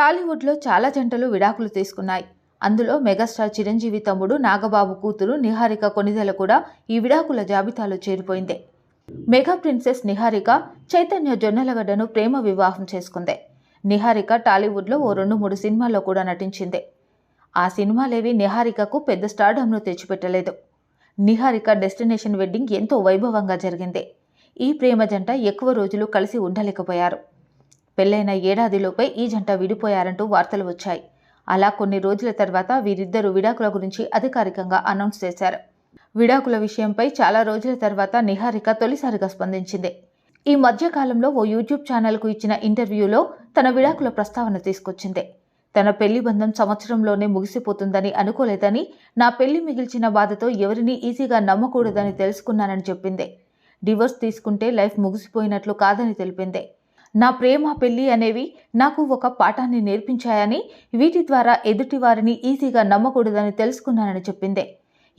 టాలీవుడ్లో చాలా జంటలు విడాకులు తీసుకున్నాయి. అందులో మెగాస్టార్ చిరంజీవి తమ్ముడు నాగబాబు కూతురు నిహారిక కొనిదెల కూడా ఈ విడాకుల జాబితాలో చేరిపోయింది. మెగా ప్రిన్సెస్ నిహారిక చైతన్య జొన్నలగడ్డను ప్రేమ వివాహం చేసుకుంది. నిహారిక టాలీవుడ్లో ఓ రెండు మూడు సినిమాల్లో కూడా నటించింది. ఆ సినిమాలేవి నిహారికకు పెద్ద స్టార్డమ్ను తెచ్చిపెట్టలేదు. నిహారిక డెస్టినేషన్ వెడ్డింగ్ ఎంతో వైభవంగా జరిగింది. ఈ ప్రేమ జంట ఎక్కువ రోజులు కలిసి ఉండలేకపోయారు. పెళ్ళైన ఏడాదిలోపే ఈ జంట విడిపోయారంటూ వార్తలు వచ్చాయి. అలా కొన్ని రోజుల తర్వాత వీరిద్దరూ విడాకుల గురించి అధికారికంగా అనౌన్స్ చేశారు. విడాకుల విషయంపై చాలా రోజుల తర్వాత నిహారిక తొలిసారిగా స్పందించింది. ఈ మధ్యకాలంలో ఓ యూట్యూబ్ ఛానల్కు ఇచ్చిన ఇంటర్వ్యూలో తన విడాకుల ప్రస్తావన తీసుకొచ్చింది. తన పెళ్ళి బంధం సంవత్సరంలోనే ముగిసిపోతుందని అనుకోలేదని నా పెళ్ళి మిగిల్చిన బాధతో ఎవరిని ఈజీగా నమ్మకూడదని తెలుసుకున్నానని చెప్పింది. డివోర్స్ తీసుకుంటే లైఫ్ ముగిసిపోయినట్లు కాదని తెలిపింది. నా ప్రేమ పెళ్ళి అనేవి నాకు ఒక పాఠాన్ని నేర్పించాయని వీటి ద్వారా ఎదుటి వారిని ఈజీగా నమ్మకూడదని తెలుసుకున్నానని చెప్పిందే.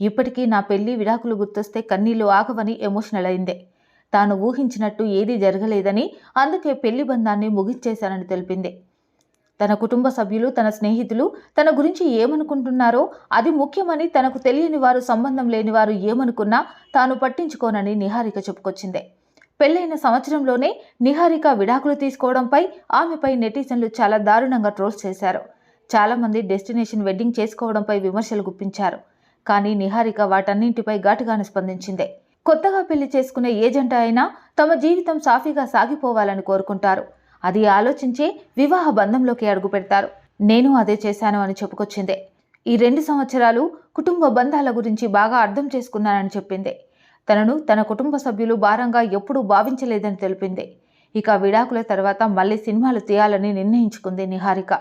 ఇప్పటికీ నా పెళ్ళి విడాకులు గుర్తొస్తే కన్నీళ్ళు ఆగవని ఎమోషనల్ అయిందే. తాను ఊహించినట్టు ఏదీ జరగలేదని అందుకే పెళ్ళి బంధాన్ని ముగించేశానని తెలిపింది. తన కుటుంబ సభ్యులు తన స్నేహితులు తన గురించి ఏమనుకుంటున్నారో అది ముఖ్యమని తనకు తెలియని వారు సంబంధం లేని వారు ఏమనుకున్నా తాను పట్టించుకోనని నిహారిక చెప్పుకొచ్చిందే. పెళ్ళైన సంవత్సరంలోనే నిహారిక విడాకులు తీసుకోవడంపై ఆమెపై నెటిజన్లు చాలా దారుణంగా ట్రోల్స్ చేశారు. చాలామంది డెస్టినేషన్ వెడ్డింగ్ చేసుకోవడంపై విమర్శలు గుప్పించారు. కానీ నిహారిక వాటన్నింటిపై ఘాటుగానే స్పందించింది. కొత్తగా పెళ్ళి చేసుకునే ఏజెంట్ అయినా తమ జీవితం సాఫీగా సాగిపోవాలని కోరుకుంటారు. అది ఆలోచించే వివాహ బంధంలోకి అడుగు పెడతారు. నేను అదే చేశాను అని చెప్పుకొచ్చింది. ఈ రెండు సంవత్సరాలు కుటుంబ బంధాల గురించి బాగా అర్థం చేసుకున్నానని చెప్పింది. తనను తన కుటుంబ సభ్యులు భారంగా ఎప్పుడూ భావించలేదని తెలిపింది. ఇక విడాకుల తర్వాత మళ్ళీ సినిమాలు తీయాలని నిర్ణయించుకుంది నిహారిక.